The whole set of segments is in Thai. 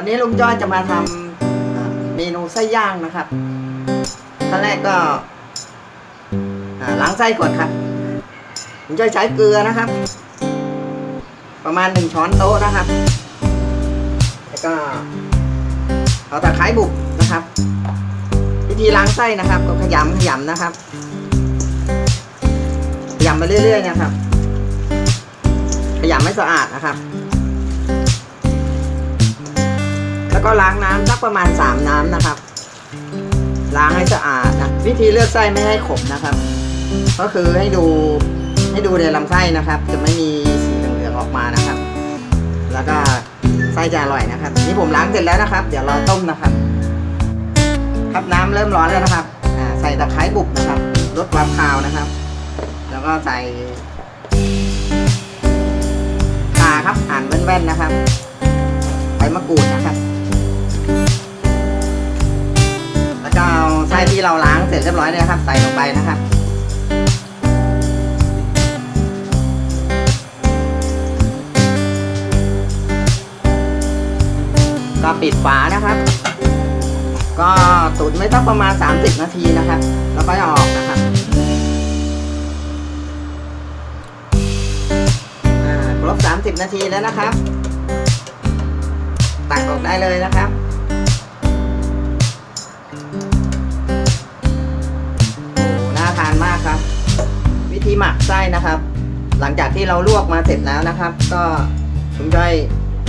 วันนี้ลุงจ้อยจะมาทำอ่าเมนูไส้ย่างนะครับขั้นแรกก็ล้างไส้ก่อนครับลุงจ้อยใช้เกลือนะครับ ประมาณหนึ่งช้อนโต๊ะนะครับ แล้วก็เอาตะไคร้บุกนะครับ วิธีล้างไส้นะครับ ก็ขยำขยำนะครับขยำไปเรื่อย ๆ นะครับขยำให้สะอาดนะครับ แล้วก็ล้างน้ำสักประมาณ 3 น้ำนะครับ ล้างให้สะอาดนะวิธีเลือกไส้ไม่ให้ขมนะครับ ก็คือให้ดูให้ดูในลำไส้นะครับ จะไม่มีสีเหลืองๆออกมานะครับ แล้วก็ไส้จะอร่อยนะครับ นี่ผมล้างเสร็จแล้วนะครับ เดี๋ยวราต้มนะครับ ครับน้ำเริ่มร้อนแล้วนะครับใส่ตะไคร้บุกนะครับลดความคาวนะครับ แล้วก็ใส่ขาครับหั่นแว่นๆนะครับใบมะกรูดนะครับ แล้วก็เอาไส้ที่เราล้างเสร็จเรียบร้อยเนี่ยครับ ใส่ลงไปนะครับก็ปิดฝานะครับ ก็ตุ๋นไม่ต้องประมาณ 30 นาทีนะครับ แล้วก็จะออกนะครับอ่าครบ 30 นาทีแล้วนะครับ ตักออกได้เลยนะครับ ทานมากครับ วิธีหมักไส้นะครับ หลังจากที่เราลวกมาเสร็จแล้วนะครับ ก็ลุงจ้อย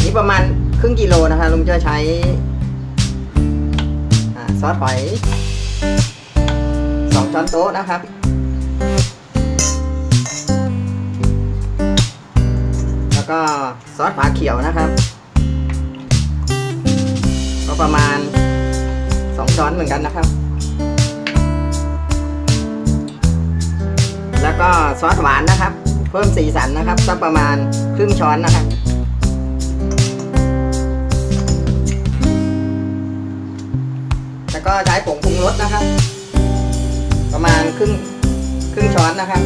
นี่ประมาณครึ่งกิโลนะคะลุงจ้อยใช้อซอสหอยสองช้อนโต๊ะนะครับแล้วก็ซอสฝาเขียวนะครับ ก็ประมาณสองช้อนเหมือนกันนะครับ ก็ซอสหวานนะครับ เพิ่มสีสันนะครับสักประมาณครึ่งช้อนนะครับ แล้วก็ใช้ผงปรุงรสนะครับ ประมาณครึ่งครึ่งช้อนนะครับ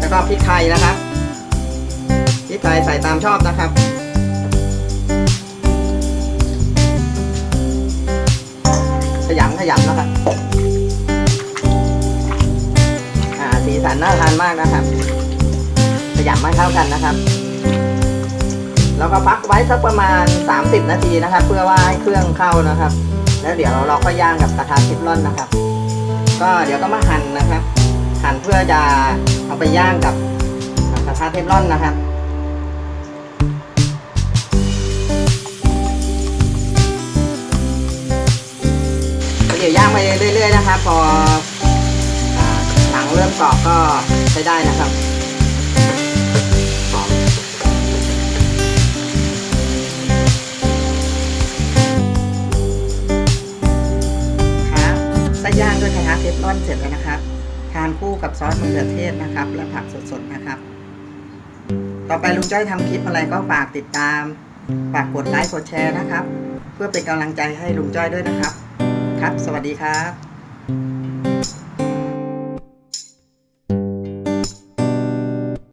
แล้วก็พริกไทยนะครับพริกไทยใส่ตามชอบนะครับขยำขยำนะครับ น่าทานมากนะครับขยำให้เข้ากันนะครับ แล้วก็พักไว้สักประมาณ 30 นาทีนะครับ เพื่อว่าให้เครื่องเข้านะครับ แล้วเดี๋ยวเราก็ย่างกับกระทะเทฟลอนนะครับ ก็เดี๋ยวก็มาหั่นนะครับ หั่นเพื่อจะเอาไปย่างกับกระทะเทฟลอนนะครับเดี๋ยวย่างไปเรื่อยๆนะครับพอ เริ่มกรอบก็ใช้ได้นะครับหอมครับไส้ย่างด้วยกระทะเทฟลอนเสร็จแล้วนะครับ ทานคู่กับซอสมะเขือเทศนะครับ และผักสดๆนะครับ ต่อไปลุงจ้อยทำคลิปอะไรก็ฝากติดตาม ฝากกดไลค์กดแชร์นะครับ เพื่อเป็นกำลังใจให้ลุงจ้อยด้วยนะครับ ครับ สวัสดีครับ